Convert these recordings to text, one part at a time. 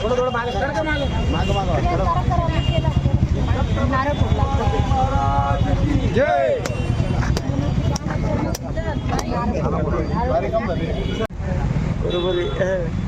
थोडं थोडं मागे मागं मागं जय बरोबर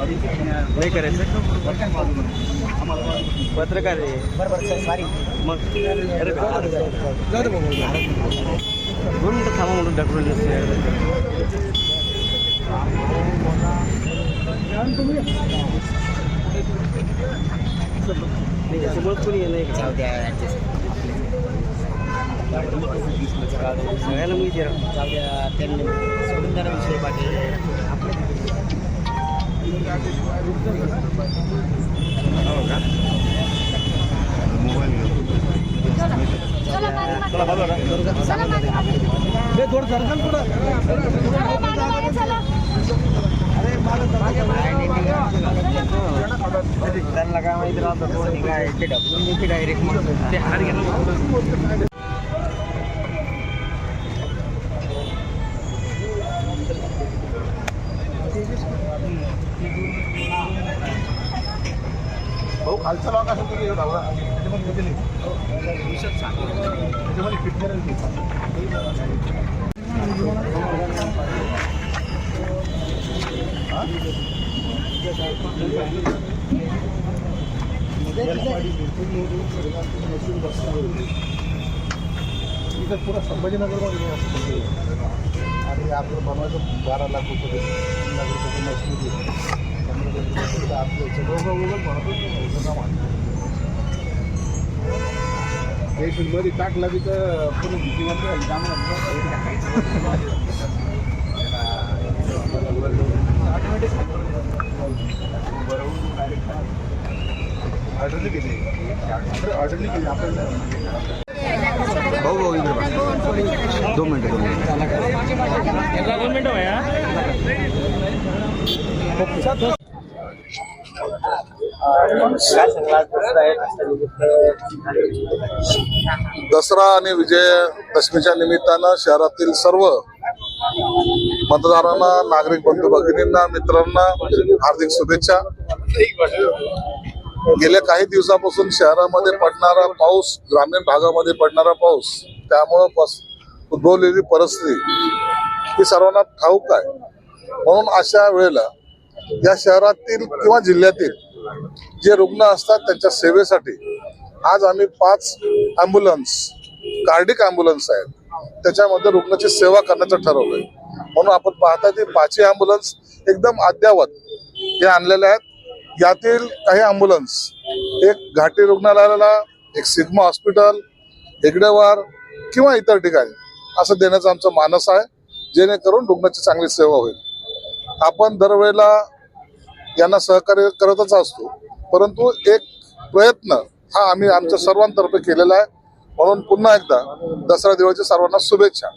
नाही करायचं पत्रकार आहे. मग अरे दोन मिनिटं थांबा म्हणून डॉक्टर नाही याच्यामुळे कोणी येणार का सगळ्याला मी विचार हो का चला माझ्या त्यांना काय माहिती राहतं ते डायरेक्ट मग. ते हार गेलं. भाऊ खालचा लॉक असेल तुम्ही धावला त्याच्यामध्ये त्याच्यामध्ये इथं पुरा संभाजीनगरमध्ये आणि आपलं बनवायचं बारा लाख रुपये. नगर लाख रुपये मशीन त्यामुळे फिल्ममध्ये टाकला बी तर पुढे भीती वाटते ऑर्डरली केली ऑर्डरली केली आपल्याला भाऊ भाऊ इकडे दोन मिनटं दोन मिनटं. दसरा आणि विजयादशमीच्या निमित्तानं शहरातील सर्व मतदारांना नागरिक बंधू भगिनींना मित्रांना हार्दिक शुभेच्छा. गेल्या काही दिवसापासून शहरामध्ये पडणारा पाऊस ग्रामीण भागामध्ये पडणारा पाऊस त्यामुळं पस उद्भवलेली परिस्थिती ही सर्वांना ठाऊक आहे. म्हणून अशा वेळेला या शहरातील किंवा जिल्ह्यातील जे रुग्ण असतात त्यांच्या सेवेसाठी आज आम्ही पाच ॲम्ब्युलन्स कार्डिक ॲम्ब्युलन्स आहेत. त्याच्यामध्ये रुग्णाची सेवा करण्याचं ठरवलंय. म्हणून आपण पाहता ते पाचही ॲम्ब्युलन्स एकदम अद्यावत हे आणलेले आहेत. यातील काही ॲम्ब्युलन्स एक घाटी रुग्णालयाला एक सिग्मा हॉस्पिटल हेगडेवार किंवा इतर ठिकाणी असं देण्याचं आमचं मानस आहे जेणेकरून रुग्णाची चांगली सेवा होईल. आपण दरवेळेला यांना सहकार्य करतच असतो. परंतु एक प्रयत्न हा आम्ही आमच्या सर्वांतर्फे केलेला आहे. म्हणून पुन्हा एकदा दसरा दिवाळीच्या सर्वांना शुभेच्छा.